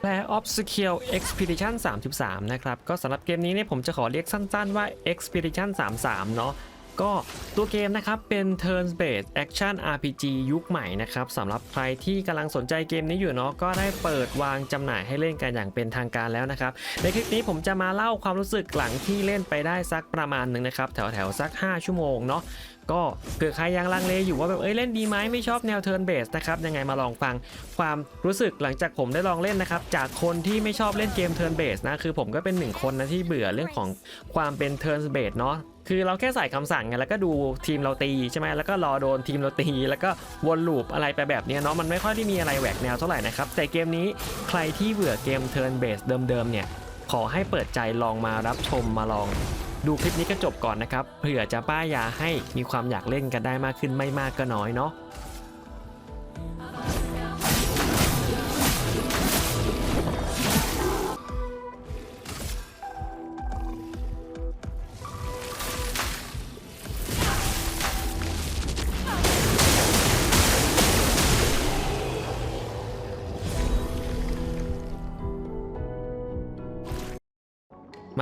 แ l a of Skill Expedition 33 นะครับ ก็สำหรับเกมนี้เนี่ยผมจะขอเรียกสั้นๆว่า Expedition 33 เนาะ ก็ตัวเกมนะครับเป็น Turn Based Action RPG ยุคใหม่นะครับสำหรับใครที่กำลังสนใจเกมนี้อยู่เนาะก็ได้เปิดวางจำหน่ายให้เล่นกันอย่างเป็นทางการแล้วนะครับ ในคลิปนี้ผมจะมาเล่าความรู้สึกหลังที่เล่นไปได้สักประมาณหนึ่งนะครับแถวๆสัก 5 ชั่วโมงเนาะก็เผื่อใครยังลังเลอยู่ว่าแบบเอ้ยเล่นดีไหมไม่ชอบแนวเทิร์นเบสนะครับยังไงมาลองฟังความรู้สึกหลังจากผมได้ลองเล่นนะครับจากคนที่ไม่ชอบเล่นเกมเทิร์นเบสนะคือผมก็เป็นหนึ่งคนนะที่เบื่อเรื่องของความเป็นเทิร์นเบสเนาะ คือเราแค่ใส่คำสั่งไงแล้วก็ดูทีมเราตีใช่ไหมแล้วก็รอโดนทีมเราตี แล้วก็วนลูปอะไรไปแบบนี้เนาะมันไม่ค่อยได้มีอะไรแหวกแนวเท่าไหร่นะครับแต่เกมนี้ใครที่เบื่อเกมเทิร์นเบสเดิมๆเนี่ยขอให้เปิดใจลองมารับชมมาลอง ดูคลิปนี้ก็จบก่อนนะครับเผื่อจะป้ายยาให้มีความอยากเล่นกันได้มากขึ้นไม่มากก็น้อยเนาะ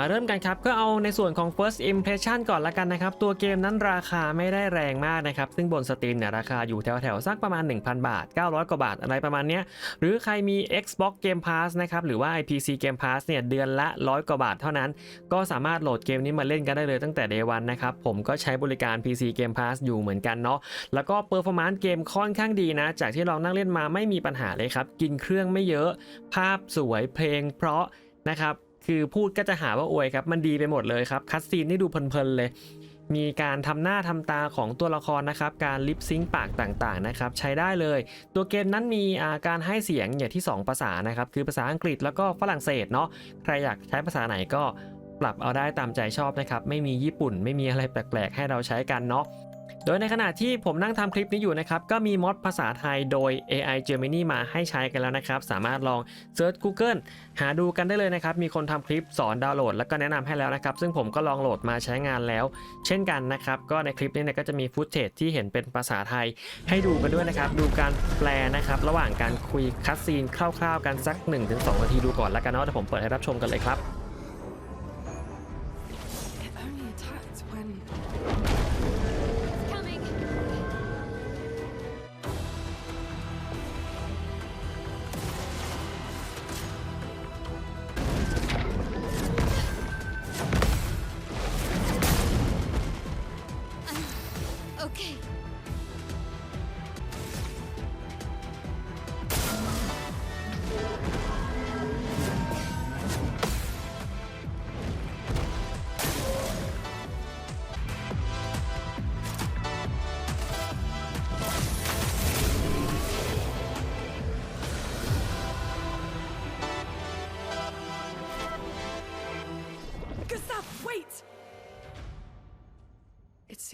เริ่มกันครับ ก็เอาในส่วนของ first impression ก่อนละกันนะครับ ตัวเกมนั้นราคาไม่ได้แรงมากนะครับ ซึ่งบนสตรีมเนี่ยราคาอยู่แถวๆสักประมาณ 1,000 บาท 900 กว่าบาทอะไรประมาณเนี้ย หรือใครมี Xbox Game Pass นะครับ หรือว่า IPC Game Pass เนี่ยเดือนละ100กว่าบาทเท่านั้น ก็สามารถโหลดเกมนี้มาเล่นกันได้เลยตั้งแต่ day 1นะครับ ผมก็ใช้บริการ PC Game Pass อยู่เหมือนกันเนาะ แล้วก็ performance เกมค่อนข้างดีนะ จากที่ลองนั่งเล่นมาไม่มีปัญหาเลยครับ กินเครื่องไม่เยอะ ภาพสวย เพลงเพราะนะครับ คือพูดก็จะหาว่าอวยครับ มันดีไปหมดเลยครับ คัดซีนนี่ดูเพลินๆเลย มีการทำหน้าทำตาของตัวละครนะครับ การลิปซิงค์ปากต่างๆนะครับ ใช้ได้เลย ตัวเกมนั้นมีาการให้เสียงอย่างที่ 2 ภาษานะครับ คือภาษาอังกฤษแล้วก็ฝรั่งเศสเนาะ ใครอยากใช้ภาษาไหนก็ปรับเอาได้ตามใจชอบนะครับ ไม่มีญี่ปุ่น ไม่มีอะไรแปลกๆ ให้เราใช้กันเนาะ โดยในขณะที่ผมนั่งทำคลิปนี้อยู่นะครับ ก็มีมอดภาษาไทยโดย AI Germany มาให้ใช้กันแล้วนะครับ สามารถลองเซิร์ช Google หาดูกันได้เลยนะครับ มีคนทำคลิปสอนดาวน์โหลด แล้วก็แนะนำให้แล้วนะครับ ซึ่งผมก็ลองโหลดมาใช้งานแล้ว เช่นกันนะครับ ก็ในคลิปนี้เนี่ยก็จะมีฟุตเทจที่เห็นเป็นภาษาไทย ให้ดูกันด้วยนะครับ ดูการแปลนะครับ ระหว่างการคุยคัดซีนคร่าวๆกันสัก 1-2นาทีดูก่อนแล้วกันเนาะเดี๋ยวผมเปิดให้รับชมกันเลยครับ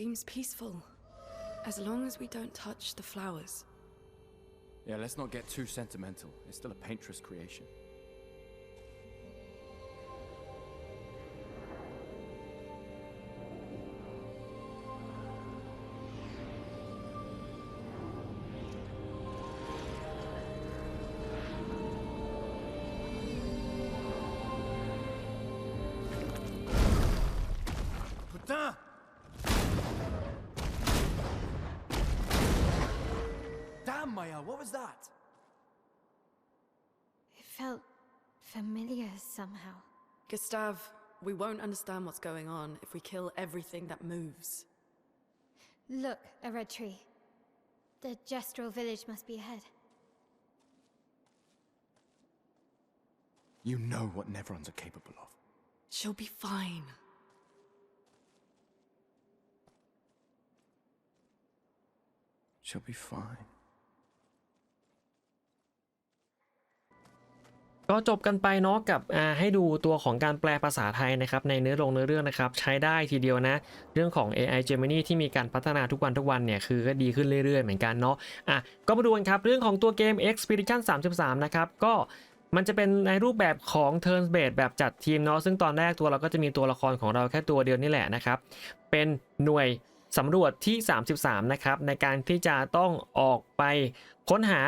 seems peaceful. As long as we don't touch the flowers. Yeah, let's not get too sentimental. It's still a painter's creation. Gustav, we won't understand what's going on if we kill everything that moves. Look, a red tree. The Gestrel village must be ahead. You know what Nevrons are capable of. She'll be fine. She'll be fine. ก็จบกันไปเนาะกับให้ดูตัวของการแปลภาษาไทยนะครับในเนื้อลงเนื้อเรื่องนะครับใช้ได้ทีเดียวนะ เรื่องของ AI Gemini ที่มีการพัฒนาทุกวันทุกวันเนี่ยคือก็ดีขึ้นเรื่อยๆ เหมือนกันเนาะอะก็มาดูกันครับเรื่องของตัวเกม Expedition 33 นะครับก็มันจะเป็นในรูปแบบของ Turn Based แบบจัดทีมเนาะซึ่งตอนแรกตัวเราก็จะมีตัวละครของเราแค่ตัวเดียวนี่แหละนะครับเป็นหน่วยสำรวจที่ 33 นะครับในการที่จะต้องออกไปค้นหา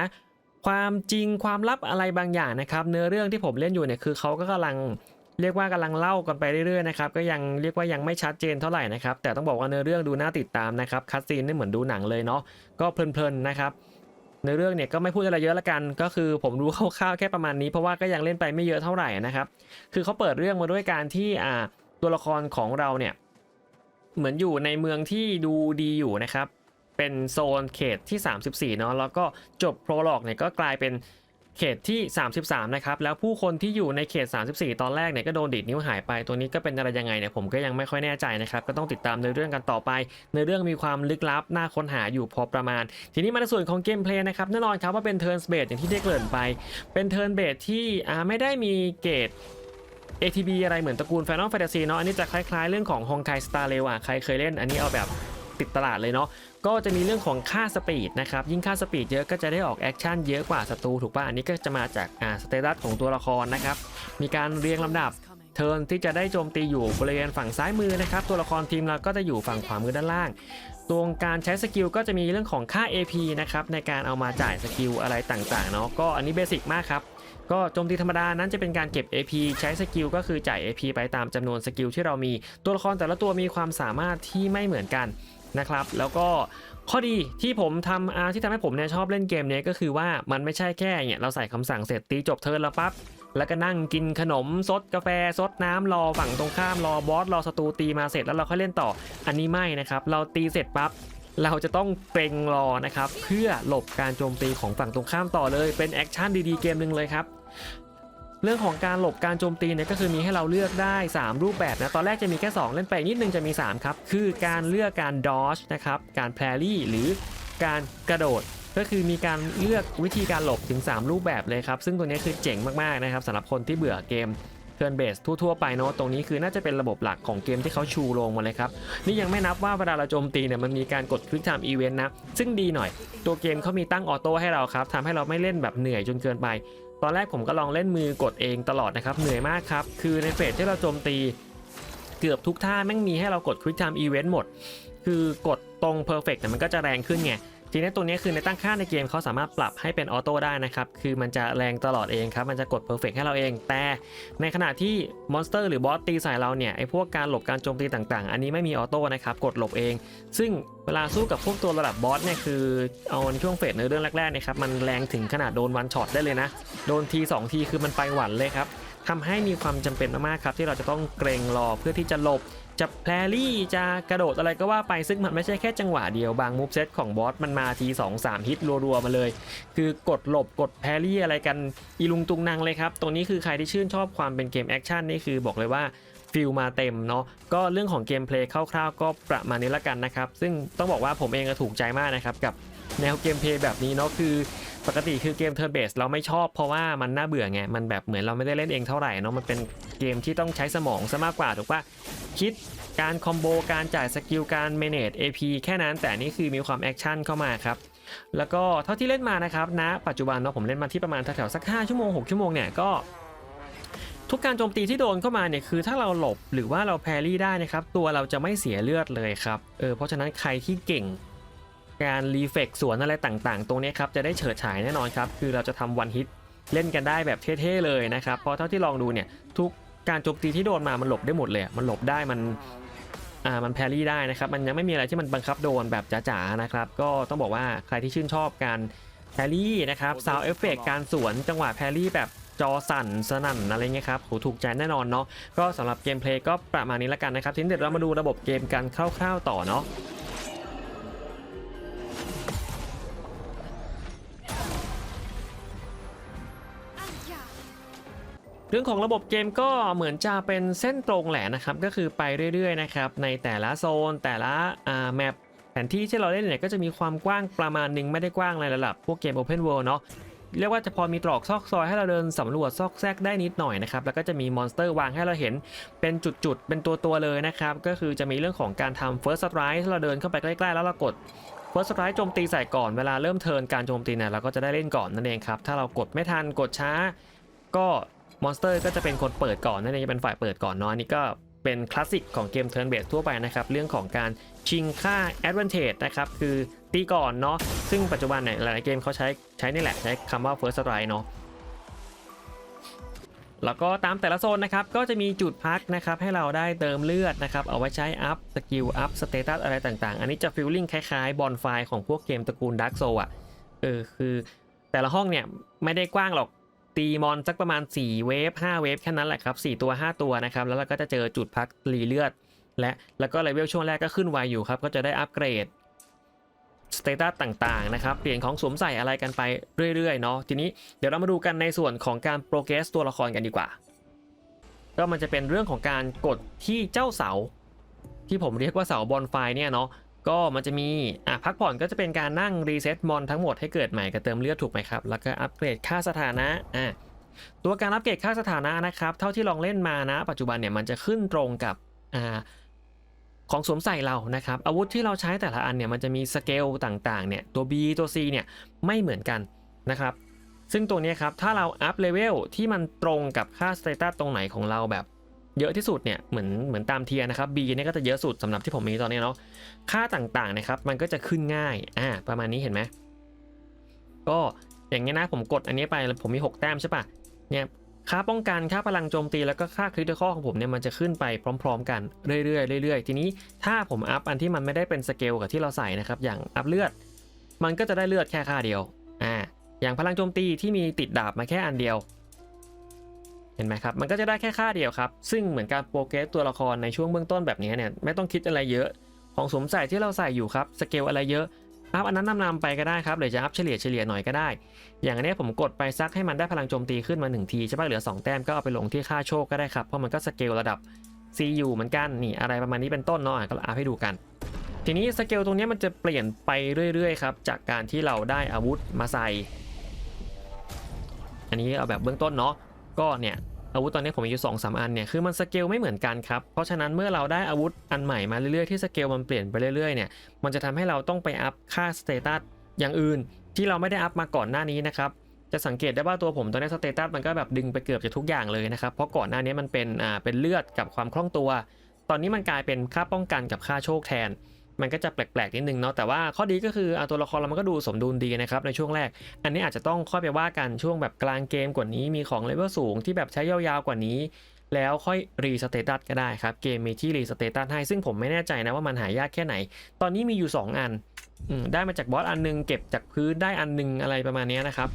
ความจริงความลับอะไรบางอย่างนะครับ เนื้อเรื่องที่ผมเล่นอยู่เนี่ยคือเขาก็กำลังเรียกว่ากำลังเล่ากันไปเรื่อยๆนะครับก็ยังเรียกว่ายังไม่ชัดเจนเท่าไหร่นะครับแต่ต้องบอกว่าเนื้อเรื่องดูน่าติดตามนะครับคัดซีนนี่เหมือนดูหนังเลยเนาะก็เพลินๆนะครับในเรื่องเนี่ยก็ไม่พูดอะไรเยอะละกัน ก็คือผมรู้คร่าวๆแค่ประมาณนี้เพราะว่าก็ยังเล่นไปไม่เยอะเท่าไหร่นะครับคือเขาเปิดเรื่องมาด้วยการที่อ่าตัวละครของเราเนี่ยเหมือนอยู่ในเมืองที่ดูดีอยู่นะครับ เป็นโซนเขตที่ 34 เนาะแล้วก็จบโปรโลกเนี่ยก็กลายเป็นเขตที่ 33 นะครับ แล้วผู้คนที่อยู่ในเขต 34 ตอนแรกเนี่ยก็โดนดีดนิ้วหายไป ตัวนี้ก็เป็นอะไรยังไงเนี่ยผมก็ยังไม่ค่อยแน่ใจนะครับ ก็ต้องติดตามในเรื่องกันต่อไป ในเรื่องมีความลึกลับ น่าค้นหาอยู่พอประมาณ ทีนี้มาในส่วนของเกมเพลย์นะครับ แน่นอนครับว่าเป็นเทิร์นเบสอย่างที่ได้เกริ่นไป เป็นเทิร์นเบสที่ไม่ได้มีเกรด ATB อะไรเหมือนตระกูล Final Fantasy เนาะ อันนี้จะคล้ายๆ เรื่องของ Honkai Star Rail อะ ใครเคยเล่น อันนี้เอาแบบติดตลาดเลยเนาะ ก็จะมีเรื่องของค่าสปีดนะครับ ยิ่งค่าสปีดเยอะก็จะได้ออกแอคชั่นเยอะกว่าศัตรูถูกป่ะ อันนี้ก็จะมาจากอ่าสเตตัสของตัวละครนะครับ มีการเรียงลำดับเทิร์นที่จะได้โจมตีอยู่บริเวณฝั่งซ้ายมือนะครับ ตัวละครทีมเราก็จะอยู่ฝั่งขวามือด้านล่าง ตรงการใช้สกิลก็จะมีเรื่องของค่า AP นะครับในการเอามาจ่ายสกิลอะไรต่างๆเนาะ ก็อันนี้เบสิกมากครับก็โจมตีธรรมดานั้นจะเป็นการเก็บ AP ใช้สกิลก็คือจ่าย AP ไปตามจำนวนสกิลที่เรามี ตัวละครแต่ละตัวมีความสามารถที่ไม่เหมือนกัน นะครับแล้วก็ข้อดีที่ผมทำอาที่ทำให้ผมเนี่ยชอบเล่นเกมเนี้ยก็คือว่ามันไม่ใช่แค่เนี่ยเราใส่คำสั่งเสร็จตีจบเทิร์นแล้วปั๊บแล้วก็นั่งกินขนมซดกาแฟซดน้ำรอฝั่งตรงข้ามรอบอสรอศัตรูตีมาเสร็จแล้วเราค่อยเล่นต่อ อันนี้ไม่นะครับ เราตีเสร็จปั๊บเราจะต้องเกรงรอนะครับ เพื่อหลบการโจมตีของฝั่งตรงข้ามต่อเลยเป็นแอคชั่นดีๆเกมหนึ่งเลยครับ เรื่องของการหลบการโจมตีเนี่ยก็คือมีให้เราเลือกได้ 3 รูปแบบนะ ตอนแรกจะมีแค่ 2 เล่นไปนิดนึงจะมี 3 ครับ คือการเลือกการดอ g นะครับ การแพรรี่หรือการกระโดดก็คือมีการเลือกวิธีการหลบถึง 3 รูปแบบเลยครับ ซึ่งตัวนี้คือเจ๋งมากๆนะครับสำหรับคนที่เบื่อเกมเทิร์นเบสทั่วๆไปเนาะตรงนี้คือน่าจะเป็นระบบหลักของเกมที่เขาชูลงมาเลยครับ นี่ยังไม่นับว่าเวลาเราโจมตีเนี่ยมันมีการกด Quick Time Event นะ ซึ่งดีหน่อย ตัวเกมเขามีตั้งออโต้ให้เราครับทำให้เราไม่เล่นแบบเหนื่อยจนเกินไป ตอนแรกผมก็ลองเล่นมือกดเองตลอดนะครับเหนื่อยมากครับ คือในเฟสที่เราโจมตีเกือบทุกท่าแม่งมีให้เรากด Quick Time Event หมด คือกดตรง Perfect แต่ยมันก็จะแรงขึ้นไง ทีนี้ตัวนี้คือในตั้งค่าในเกมเขาสามารถปรับให้เป็นออโต้ได้นะครับ คือมันจะแรงตลอดเองครับ มันจะกด Perfect ให้เราเอง แต่ในขณะที่มอนสเตอร์หรือบอสตีใส่เราเนี่ย ไอ้พวกการหลบการโจมตีต่างๆ อันนี้ไม่มีออโต้นะครับ กดหลบเอง ซึ่งเวลาสู้กับพวกตัวระดับบอสเนี่ยคือเอาในช่วงเฟสในเรื่องแรกๆนะครับ มันแรงถึงขนาดโดนวันช็อตได้เลยนะ โดนทีสองทีคือมันไปหวันเลยครับทำให้มีความจำเป็นมากๆครับที่เราจะต้องเกรงรอเพื่อที่จะหลบ จะแพรรี่จะกระโดดอะไรก็ว่าไปซึ่งมันไม่ใช่แค่จังหวะเดียวบางมูฟเซตของบอสมันมาที2 3ฮิตรัวๆมาเลย คือกดหลบกดแพรรี่อะไรกันอีลุงตุงนางเลยครับ ตรงนี้คือใครที่ชื่นชอบความเป็นเกมแอคชั่นนี่คือบอกเลยว่าฟิลมาเต็มเนาะก็เรื่องของเกมเพลย์คร่าวๆ ก็ประมาณนี้ละกันนะครับ ซึ่งต้องบอกว่าผมเองก็ถูกใจมากนะครับ กับแนวเกมเพลย์แบบนี้เนาะคือ ปกติคือเกมเทอร์เบสเราไม่ชอบเพราะว่ามันน่าเบื่อไง มันแบบเหมือนเราไม่ได้เล่นเองเท่าไหร่เนาะมันเป็นเกมที่ต้องใช้สมองซะมากกว่าถูกปะคิดการคอมโบการจ่ายสกิลการเมเนจ AP แค่นั้นแต่นี่คือมีความแอคชั่นเข้ามาครับ แล้วก็เท่าที่เล่นมานะครับณปัจจุบันเนาะผมเล่นมาที่ประมาณแถวๆสัก 5 ชั่วโมง 6 ชั่วโมงเนี่ยก็ทุกการโจมตีที่โดนเข้ามาเนี่ยคือถ้าเราหลบหรือว่าเราแพรรี่ได้นะครับตัวเราจะไม่เสียเลือดเลยครับเออเพราะฉะนั้นใครที่เก่ง การรีเฟกสวนอะไรต่างๆ ตรงนี้ครับจะได้เฉิดฉายแน่นอนครับ คือเราจะทำวันฮิตเล่นกันได้แบบเท่ๆเลยนะครับ เพราะเท่าที่ลองดูเนี่ยทุกการโจมตีที่โดนมามันหลบได้หมดเลย มันหลบได้มันอ่ามันแพรี่ได้นะครับ มันยังไม่มีอะไรที่มันบังคับโดนแบบจ๋าๆนะครับ ก็ต้องบอกว่าใครที่ชื่นชอบการแพรี่นะครับซาวเอฟเฟกการสวนจังหวะแพรรี่แบบจอสั่นสนั่นอะไรเงี้ยครับโหถูกใจแน่นอนเนาะ ก็สำหรับเกมเพลย์ก็ประมาณนี้ละกันนะครับทีนี้เดี๋ยวเรามาดูระบบเกมกันคร่าวๆต่อเนาะ รื่องของระบบเกมก็เหมือนจะเป็นเส้นตรงแหละนะครับ ก็คือไปเรื่อยๆนะครับในแต่ละโซนแต่ละแมปแผนที่ที่เราเล่นเนี่ยก็จะมีความกว้างประมาณหนึ่งไม่ได้กว้างในระดับพวกเกม Open World เนาะเรียกว่าจะพอมีตรอกซอกซอยให้เราเดินสำรวจซอกแซกได้นิดหน่อยนะครับ แล้วก็จะมีมอนสเตอร์วางให้เราเห็นเป็นจุดๆ เป็นตัวๆเลยนะครับ ก็คือจะมีเรื่องของการทำ First Strike ถ้าเราเดินเข้าไปใกล้ๆ แล้วเรากด First Strike โจมตีใส่ก่อนเวลาเริ่มเทินการโจมตีเนี่ยเราก็จะได้เล่นก่อนนั่นเองครับ ถ้าเรากดไม่ทันกดช้า ก็ มอนสเตอร์ก็จะเป็นคนเปิดก่อนนั่นเองจะเป็นฝ่ายเปิดก่อนเนาะอันนี้ก็เป็นคลาสสิกของเกม Turn Based ทั่วไปนะครับเรื่องของการชิงค่า Advantage นะครับคือตีก่อนเนาะซึ่งปัจจุบันเนี่ยหลายๆเกมเขาใช้ใช้นี่แหละใช้คำว่า First Strike เนาะแล้วก็ตามแต่ละโซนนะครับก็จะมีจุดพักนะครับให้เราได้เติมเลือดนะครับเอาไว้ใช้อัพสกิลอัพสเตตัสอะไรต่างๆ อันนี้จะฟีลลิ่งคล้ายๆบอลไฟของพวกเกมตระกูล Dark Soul อะเออคือแต่ละห้องเนี่ยไม่ได้กว้างหรอก ตีมอนสักประมาณ 4 เวฟ5เวฟแค่นั้นแหละครับ 4 ตัว 5 ตัวนะครับ แล้วเราก็จะเจอจุดพักรีเลือด และแล้วก็เลเวลช่วงแรกก็ขึ้นไวอยู่ครับ ก็จะได้อัปเกรดสเตตัสต่างๆนะครับ เปลี่ยนของสวมใส่อะไรกันไปเรื่อยๆเนาะทีนี้เดี๋ยวเรามาดูกันในส่วนของการโปรเกรสตัวละครกันดีกว่า ก็มันจะเป็นเรื่องของการกดที่เจ้าเสา ที่ผมเรียกว่าเสาบอลไฟเนี่ยเนาะ ก็มันจะมีอะพักผ่อนก็จะเป็นการนั่งรีเซ็ตมอนทั้งหมดให้เกิดใหม่กับเติมเลือดถูกไหมครับ แล้วก็อัปเกรดค่าสถานะอะตัวการอัปเกรดค่าสถานะนะครับ เท่าที่ลองเล่นมานะ ปัจจุบันเนี่ยมันจะขึ้นตรงกับอ่าของสวมใส่เรานะครับ อาวุธที่เราใช้แต่ละอันเนี่ยมันจะมีสเกลต่างๆเนี่ยตัว B ตัว C เนี่ยไม่เหมือนกันนะครับ ซึ่งตัวนี้ครับถ้าเราอัพเลเวลที่มันตรงกับค่าสเตตัสตรงไหนของเราแบบ เยอะที่สุดเนี่ยเหมือนเหมือนตามเทียนะครับ B เนี่ยก็จะเยอะสุดสำหรับที่ผมมีตอนนี้เนาะค่าต่างๆนะครับมันก็จะขึ้นง่ายอ่าประมาณนี้เห็นไหมก็อย่างเงี้ยนะผมกดอันนี้ไปแล้วผมมี 6 แต้มใช่ปะเนี่ยค่าป้องกันค่าพลังโจมตีแล้วก็ค่าคริติคอลของผมเนี่ยมันจะขึ้นไปพร้อม ๆ กันเรื่อยๆเรื่อยๆ ทีนี้ถ้าผมอัพอันที่มันไม่ได้เป็นสเกลกับที่เราใส่นะครับอย่างอัพเลือด มันก็จะได้เลือดแค่ค่าเดียวอ่าอย่างพลังโจมตีที่มีติดดาบมาแค่อันเดียว เห็นไหมครับ มันก็จะได้แค่ค่าเดียวครับ ซึ่งเหมือนการโปรเกรสตัวละครในช่วงเบื้องต้นแบบนี้เนี่ย ไม่ต้องคิดอะไรเยอะ ของสวมใส่ที่เราใส่อยู่ครับ สเกลอะไรเยอะ อัพอันนั้นนำๆไปก็ได้ครับ หรือจะอัพเฉลี่ยเฉลี่ยหน่อยก็ได้ อย่างอันนี้ผมกดไปซักให้มันได้พลังโจมตีขึ้นมา 1 ทีใช่ป่ะเหลือ 2 แต้มก็เอาไปลงที่ค่าโชคก็ได้ครับ เพราะมันก็สเกลระดับ CU เหมือนกัน นี่อะไรประมาณนี้เป็นต้นเนาะอะก็อัพให้ดูกัน ทีนี้สเกลตรงนี้มันจะเปลี่ยนไปเรื่อยๆครับ จากการที่เราได้อาวุธมาใส่ อันนี้เอาแบบเบื้องต้นเนาะ ก็เนี่ยอาวุธตอนนี้ผมมีอยู่2องสาอันเนี่ยคือมันสเกลไม่เหมือนกันครับ เพราะฉะนั้นเมื่อเราได้อาวุธอันใหม่มาเรื่อยๆที่สเกลมันเปลี่ยนไปเรื่อยๆเนี่ยมันจะทำให้เราต้องไปอัพค่าสเตตัสอย่างอื่น ที่เราไม่ได้อัพมาก่อนหน้านี้นะครับจะสังเกตได้ว่าตัวผมตอนนี้สเตตัสมันก็แบบดึงไปเกือบจะทุกอย่างเลยนะครับเพราะก่อนหน้านี้มันเป็นอ่าเป็นเลือดกับความคล่องตัว ตอนนี้มันกลายเป็นค่าป้องกันกับค่าโชคแทน มันก็จะแปลกๆนิดนึงเนาะแต่ว่าข้อดีก็คืออ่าตัวละครเรามันก็ดูสมดุลดีนะครับในช่วงแรก อันนี้อาจจะต้องค่อยไปว่ากันช่วงแบบกลางเกมกว่านี้มีของเลเวลสูงที่แบบใช้ยาวๆกว่านี้ แล้วค่อยรีสเตตัสก็ได้ครับเกมมีที่รีสเตตัสให้ซึ่งผมไม่แน่ใจนะว่ามันหายากแค่ไหน ตอนนี้มีอยู่ 2 อันอืมได้มาจากบอสอันหนึงเก็บจากพื้นได้อันหนึงอะไรประมาณนี้นะครับ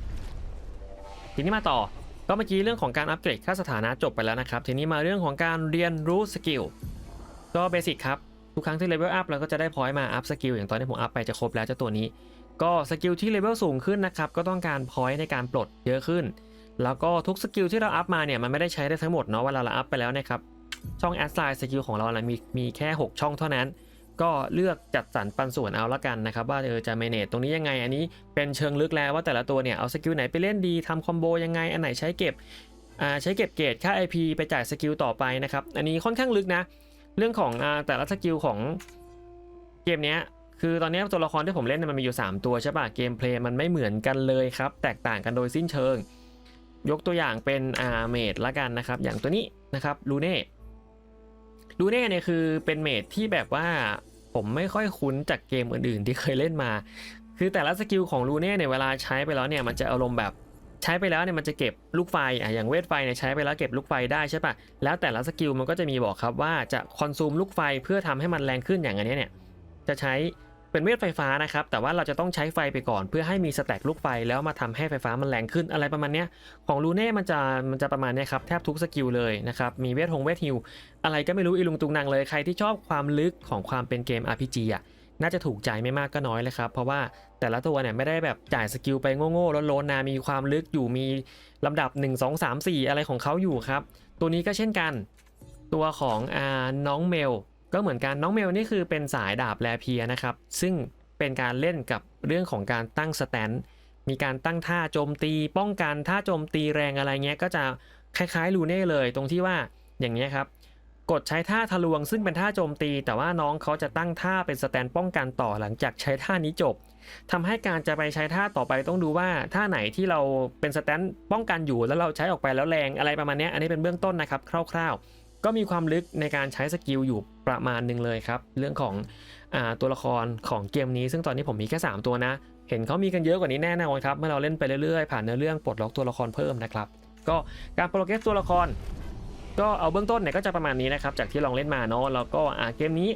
ทีนี้มาต่อก็เมื่อกี้เรื่องของการอัปเกรดค่าสถานะจบไปแล้วนะครับ ทีนี้มาเรื่องของการเรียนรู้สกิลก็เบสิกครับ ทุกครั้งที่เลเวลอัพเราก็จะได้พอยต์มาอัพสกิลอย่างตอนที่ผมอัพไปจะครบแล้วเจ้าตัวนี้ ก็สกิลที่เลเวลสูงขึ้นนะครับก็ต้องการพอยต์ในการปลดเยอะขึ้น แล้วก็ทุกสกิลที่เราอัพมาเนี่ยมันไม่ได้ใช้ได้ทั้งหมดเนาะเวลาเราอัพไปแล้วเนะครับช่องแอดไซน์สกิลของเรานะมีมีแค่ 6 ช่องเท่านั้น ก็เลือกจัดสรรปันส่วนเอาละกันนะครับ ว่าเออจะเมเนจตรงนี้ยังไง อันนี้เป็นเชิงลึกแล้วว่าแต่ละตัวเนี่ยเอาสกิลไหนไปเล่นดีทำคอมโบยังไง อันไหนใช้เก็บอ่าใช้เก็บเกรดค่า IP ไปจ่ายสกิลต่อไปนะครับ อันนี้ค่อนข้างลึกนะ เรื่องของอาแต่ละสกิลของเกมเนี้ยคือตอนนี้ตัวละครที่ผมเล่นมันมีอยู่ 3 ตัวใช่ปะเกมเพลย์มันไม่เหมือนกันเลยครับ แตกต่างกันโดยสิ้นเชิง ยกตัวอย่างเป็นอาเมดละกันนะครับ อย่างตัวนี้นะครับลูเน่ลูเน่เนี่ยคือเป็นเมดที่แบบว่าผมไม่ค่อยคุ้นจากเกมอื่นๆ ที่เคยเล่นมา คือแต่ละสกิลของลูเน่เนี่ยเวลาใช้ไปแล้วเนี่ยมันจะอารมณ์แบบ ใช้ไปแล้วเนี่ยมันจะเก็บลูกไฟอะอย่างเวทไฟเนี่ยใช้ไปแล้วเก็บลูกไฟได้ใช่ปะแล้วแต่ละสกิลมันก็จะมีบอกครับว่าจะคอนซูมลูกไฟเพื่อทำให้มันแรงขึ้นอย่างอันนี้เนี่ยจะใช้เป็นเวทไฟฟ้านะครับ แต่ว่าเราจะต้องใช้ไฟไปก่อน เพื่อให้มีสแต็กลูกไฟแล้วมาทำให้ไฟฟ้ามันแรงขึ้นอะไรประมาณเนี้ยของลูเน่มันจะมันจะประมาณเนี้ยครับแทบทุกสกิลเลยนะครับมีเวทหงเวทฮิลอะไรก็ไม่รู้อีลุงตุงนางเลยใครที่ชอบความลึกของความเป็นเกม RPG อะ น่าจะถูกใจไม่มากก็น้อยเลยครับ เพราะว่าแต่ละตัวเนี่ยไม่ได้แบบจ่ายสกิลไปโง่ๆล้นๆนะมีความลึกอยู่มีลำดับ 1 2 3 4 อะไรของเขาอยู่ครับ ตัวนี้ก็เช่นกัน ตัวของอน้องเมล ก็เหมือนกันน้องเมลนี่คือเป็นสายดาบแลเพียนะครับ ซึ่งเป็นการเล่นกับเรื่องของการตั้งสแตนมีการตั้งท่าโจมตี ป้องกันท่าโจมตีแรงอะไรเงี้ยก็จะคล้ายๆลูเน่เลยตรงที่ว่าอย่างเงี้ยครับ กดใช้ท่าทะลวงซึ่งเป็นท่าโจมตี แต่ว่าน้องเขาจะตั้งท่าเป็นสแตนป้องกันต่อหลังจากใช้ท่านี้จบทำให้การจะไปใช้ท่าต่อไปต้องดูว่าท่าไหนที่เราเป็นสแตนป้องกันอยู่แล้วเราใช้ออกไปแล้วแรงอะไรประมาณนี้อันนี้เป็นเบื้องต้นนะครับคร่าว ๆ ก็มีความลึกในการใช้สกิลอยู่ประมาณหนึ่งเลยครับ เรื่องของอตัวละครของเกมนี้ ซึ่งตอนนี้ผมมีแค่ 3 ตัวนะ เห็นเขามีกันเยอะกว่านี้แน่นอนครับเมื่อเราเล่นไปเรื่อยๆผ่านเนื้อเรื่องปลดล็อกตัวละครเพิ่มนะครับก็การโปรเกรสตัวละคร ก็เอาเบื้องต้นเนี่ยก็จะประมาณนี้นะครับจากที่ลองเล่นมาเนาะแล้วก็อ่าเกมนี้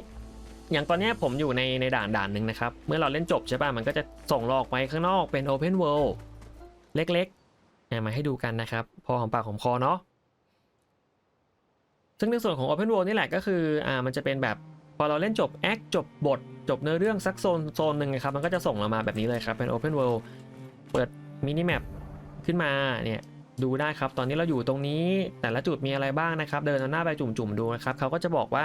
อย่างตอนนี้ผมอยู่ในในด่านด่านหนึ่งนะครับ เมื่อเราเล่นจบใช่ป่ะมันก็จะส่งเราอกไปข้างนอกเป็น Open World เล็กๆมาให้ดูกันนะครับ พอของปากของคอเนาะซึ่งในส่วนของ Open World นี่แหละก็คืออ่ามันจะเป็นแบบพอเราเล่นจบแอคจบบท จบเนื้อเรื่องสักโซนโซนหนึ่งนะครับมันก็จะส่งเรามาแบบนี้เลยครับเป็น Open World เปิดมินิแมปขึ้นมาเนี่ย ดูได้ครับ ตอนนี้เราอยู่ตรงนี้แต่ละจุดมีอะไรบ้างนะครับ เดินเอาหน้าไปจุ่มๆดูนะครับเขาก็จะบอกว่า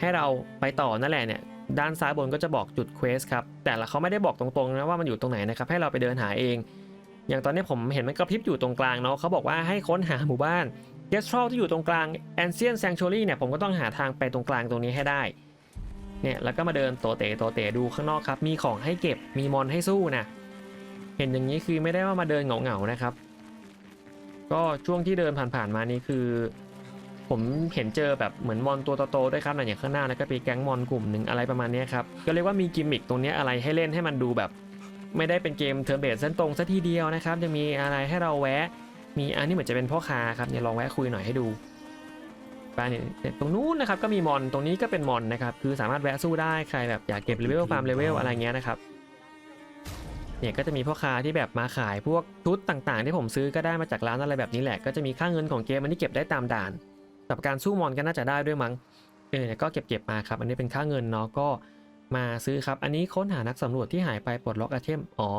ให้เราไปต่อนั่นแหละเนี่ยด้านซ้ายบนก็จะบอกจุดเควสครับแต่ละเขาไม่ได้บอกตรงๆนะว่ามันอยู่ตรงไหนนะครับให้เราไปเดินหาเอง อย่างตอนนี้ผมเห็นมันกระพริบอยู่ตรงกลางเนาะเขาบอกว่าให้ค้นหาหมู่บ้านเกสทรอลที่อยู่ตรงกลาง Ancient Sanctuary เนี่ยผมก็ต้องหาทางไปตรงกลางตรงนี้ให้ได้เนี่ยแล้วก็มาเดินโตเตะโตเตะดูข้างนอกครับมีของให้เก็บมีมอนให้สู้นะเห็นอย่างนี้คือไม่ได้ว่ามาเดินเหงาๆนะครับ ก็ช่วงที่เดินผ่านๆมานี่คือ ผมเห็นเจอแบบเหมือนมอนตัวโตๆด้วยครับนะอย่างข้างหน้าแล้วก็มีแก๊งมอนกลุ่มหนึ่งอะไรประมาณนี้ครับก็เรียกว่ามีกิมมิคตรงนี้อะไรให้เล่นให้มันดูแบบ ไม่ได้เป็นเกมเทิร์เบสเส้นตรงซะทีเดียวนะครับยังมีอะไรให้เราแวะ มีอันนี้เหมือนจะเป็นพ่อค้าครับเนี่ยลองแวะคุยหน่อยให้ดูไปนี่ยเนี่ยตรงนู้นนะครับก็มีมอนตรงนี้ก็เป็นมอนนะครับคือสามารถแวะสู้ได้ใครแบบอยากเก็บเลเวลฟาร์มเลเวลอะไรเงี้ยนะครับ เนี่ยก็จะมีพ่อค้าที่แบบมาขายพวกชุดต่างๆ ที่ผมซื้อก็ได้มาจากร้านอะไรแบบนี้แหละ ก็จะมีค่าเงินของเกมอันนี้เก็บได้ตามด่านกับการสู้มอนก็น่าจะได้ด้วยมั้งเออเนี่ยก็เก็บเก็บๆมาครับ อันนี้เป็นค่าเงินเนาะก็มาซื้อครับ อันนี้ค้นหานักสำรวจที่หายไปปลดล็อกไอเทมอ๋อ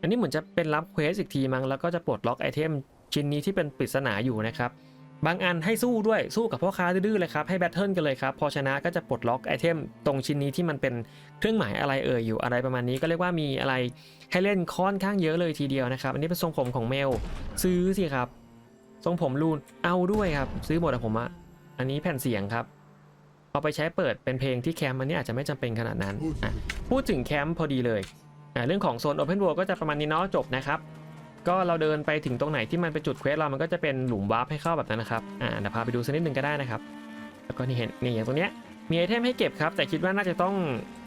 อันนี้เหมือนจะเป็นรับเควสอีกทีมั้งแล้วก็จะปลดล็อกไอเทมชิ้นนี้ที่เป็นปริศนาอยู่นะครับ บางอันให้สู้ด้วยสู้กับพ่อค้าดื้อเลยครับให้แบทเทิลกันเลยครับพอชนะก็จะปลดล็อกไอเทมตรงชิ้นนี้ที่มันเป็นเครื่องหมายอะไรเอ่ยอยู่อะไรประมาณนี้ก็เรียกว่ามีอะไรให้เล่นค่อนข้างเยอะเลยทีเดียวนะครับ อันนี้เป็นทรงผมของเมลซื้อสิครับทรงผมลูนเอาด้วยครับซื้อหมดอะผมอะอันนี้แผ่นเสียงครับเอาไปใช้เปิดเป็นเพลงที่แคมป์อันนี้อาจจะไม่จำเป็นขนาดนั้นพูดถึงแคมป์พอดีเลยเรื่องของโซน Open World ก็จะประมาณนี้เนาะจบนะครับ ก็เราเดินไปถึงตรงไหนที่มันเป็นจุดเควสเรามันก็จะเป็นหลุมวาร์ปให้เข้าแบบนั้นนะครับอ่าเดี๋ยวพาไปดูสักนิดหนึ่งก็ได้นะครับ แล้วก็นี่เห็นนี่อย่างตรงเนี้ยมีไอเทมให้เก็บครับ แต่คิดว่าน่าจะต้อง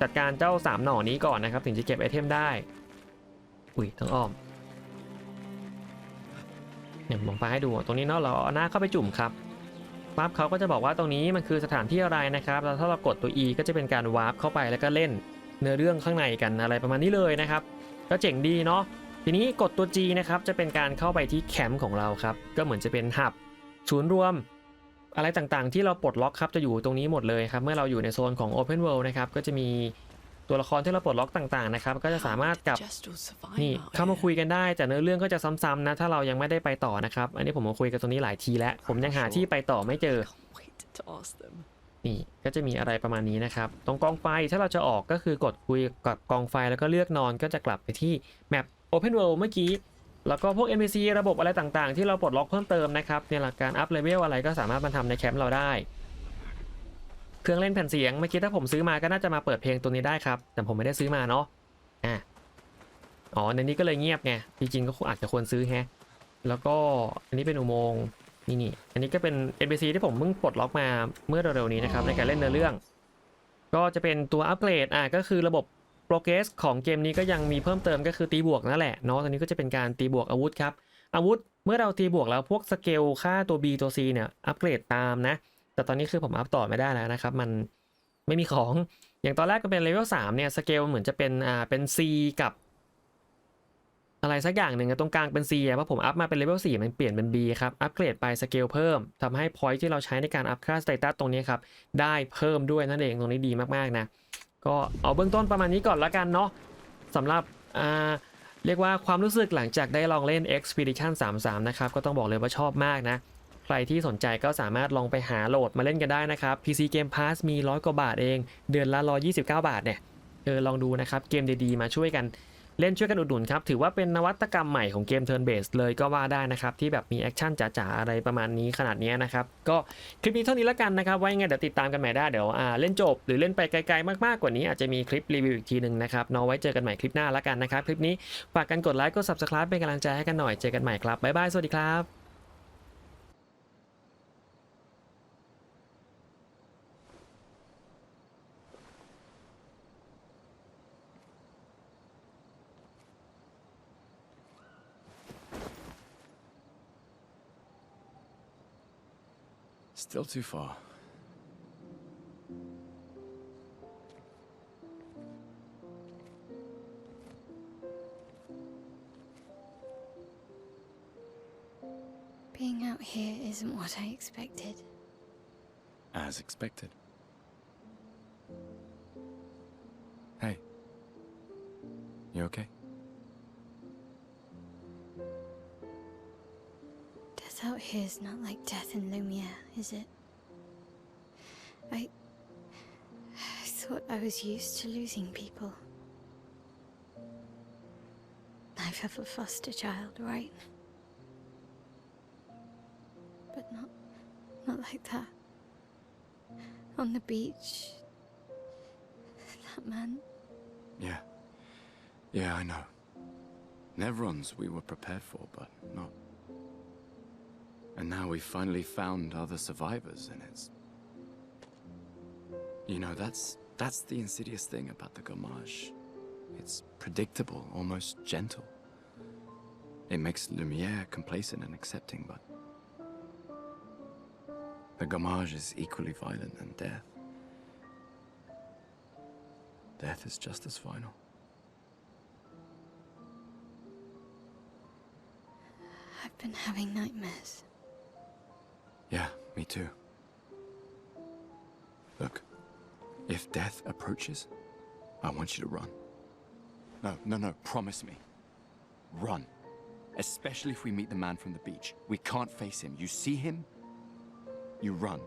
จัดการเจ้า 3 หน่อนี้ก่อนนะครับ ถึงจะเก็บไอเทมได้ อุ้ยต้องอ้อมเนี่ยผมพาให้ดูตรงนี้เนาะเราเอาหน้าเข้าไปจุ่มครับปั๊บเขาก็จะบอกว่าตรงนี้มันคือสถานที่อะไรนะครับแล้วถ้าเรากดตัว E ก็จะเป็นการวาร์ปเข้าไปแล้วก็เล่นเนื้อเรื่องข้างในกันอะไรประมาณนี้เลยนะครับ ก็เจ๋งดีเนาะ ทีนี้กดตัว G นะครับจะเป็นการเข้าไปที่แคมป์ของเราครับ ก็เหมือนจะเป็นหับศูนย์รวม อะไรต่างๆ ที่เราปลดล็อกครับจะอยู่ตรงนี้หมดเลยครับเมื่อเราอยู่ในโซนของ Open World นะครับก็จะมีตัวละครที่เราปลดล็อกต่างๆนะครับก็จะสามารถกลับนี่เข้ามาคุยกันได้แต่เนื้อเรื่องก็จะซ้ำๆนะถ้าเรายังไม่ได้ไปต่อนะครับ อันนี้ผมมาคุยกันตรงนี้หลายทีแล้ว ผมยังหาที่ไปต่อไม่เจอนี่ก็จะมีอะไรประมาณนี้นะครับ ตรงกองไฟถ้าเราจะออกก็คือกดคุยกับกองไฟแล้วก็เลือกนอนก็จะกลับไปที่แมป Open World เมื่อกี้ แล้วก็พวก NPC ระบบอะไรต่างๆ ที่เราปลดล็อกเพิ่มเติมนะครับเนี่ยหลักการอัพเลเวลอะไรก็สามารถมาทำในแคมป์เราได้ เครื่องเล่นแผ่นเสียงเมื่อกี้ถ้าผมซื้อมาก็น่าจะมาเปิดเพลงตัวนี้ได้ครับ แต่ผมไม่ได้ซื้อมาเนาะอะอ๋อในนี้ก็เลยเงียบไงจริงๆก็อาจจะควรซื้อแฮะแล้วก็อันนี้เป็นอุโมงค์นี่นี่อันนี้ก็เป็น NPC ที่ผมเพิ่งปลดล็อกมาเมื่อเร็วๆนี้นะครับในการเล่นเนื้อเรื่อง ก็จะเป็นตัวอัปเกรดอะก็คือระบบ รเกรสของเกมนี้ก็ยังมีเพิ่มเติมก็คือตีบวกนั่นแหละเนาะตอนนี้ก็จะเป็นการตีบวกอาวุธครับ อาวุธเมื่อเราตีบวกแล้วพวกสเกลค่าตัว B ตัว C เนี่ยอัปเกรดตามนะ แต่ตอนนี้คือผมอัพต่อไม่ได้แล้วนะครับมันไม่มีของอย่างตอนแรกก็เป็นเลเวล3เนี่ยสเกลเหมือนจะเป็นอ่าเป็น C กับ อะไรสักอย่างหนึ่งตรงกลางเป็น C อะเพราะผมอัพมาเป็นเลเวล4มันเปลี่ยนเป็น B ครับอัปเกรดไปสเกลเพิ่มทำให้พอยที่เราใช้ในการอัพค่าสเตตัสตรงนี้ครับได้เพิ่มด้วยนั่นเองตรงนี้ดีมากๆนะ ก็เอาเบื้องต้นประมาณนี้ก่อนละกันเนาะสำหรับอ่าเรียกว่าความรู้สึกหลังจากได้ลองเล่น Expedition 33 นะครับ ก็ต้องบอกเลยว่าชอบมากนะ ใครที่สนใจก็สามารถลองไปหาโหลดมาเล่นกันได้นะครับ PC Game Pass มีร้อยกว่าบาทเอง เดือนละ 129 บาทเนี่ยเออลองดูนะครับ เกมดีๆ มาช่วยกัน เล่นช่วยกันอุดหนุนครับ ถือว่าเป็นนวัตกรรมใหม่ของเกมเทิร์นเบสเลยก็ว่าได้นะครับ ที่แบบมีแอคชั่นจ๋าๆ อะไรประมาณนี้ขนาดนี้นะครับ ก็คลิปนี้เท่านี้แล้วกันนะครับ ไว้ไงเดี๋ยวติดตามกันใหม่ได้ เดี๋ยวอ่าเล่นจบ หรือเล่นไปไกลๆมากๆกว่านี้อาจจะมีคลิปรีวิวอีกทีหนึ่งนะครับเนาะไว้เจอกันใหม่คลิปหน้าแล้วกันนะครับคลิปนี้ฝากกันกดไลค์กด subscribe เป็นกำลังใจให้กันหน่อยเจอกันใหม่ครับบ๊ายบายสวัสดีครับ Still too far. Being out here isn't what I expected. As expected. Hey. You okay? Here's not like death in Lumiere, is it? I. I thought I was used to losing people. I've have a foster child, right? But not. not like that. On the beach. That man. Yeah. Yeah, I know. Nevrons we were prepared for, but not. And now we've finally found other survivors, and it's. You know, that's that's the insidious thing about the Gommage. It's predictable, almost gentle. It makes Lumiere complacent and accepting, but the Gommage is equally violent than death. Death is just as final. I've been having nightmares. Me too. Look, if death approaches, I want you to run. No, no, no, promise me. Run. Especially if we meet the man from the beach. We can't face him. You see him, you run.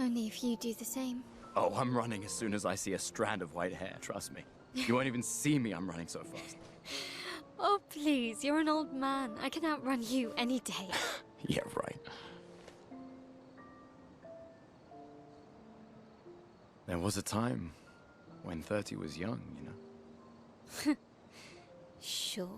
Only if you do the same. Oh, I'm running as soon as I see a strand of white hair, trust me. You won't even see me, I'm running so fast. Oh, please, you're an old man. I can outrun you any day. Yeah, right. There was a time when 30 was young, you know? sure.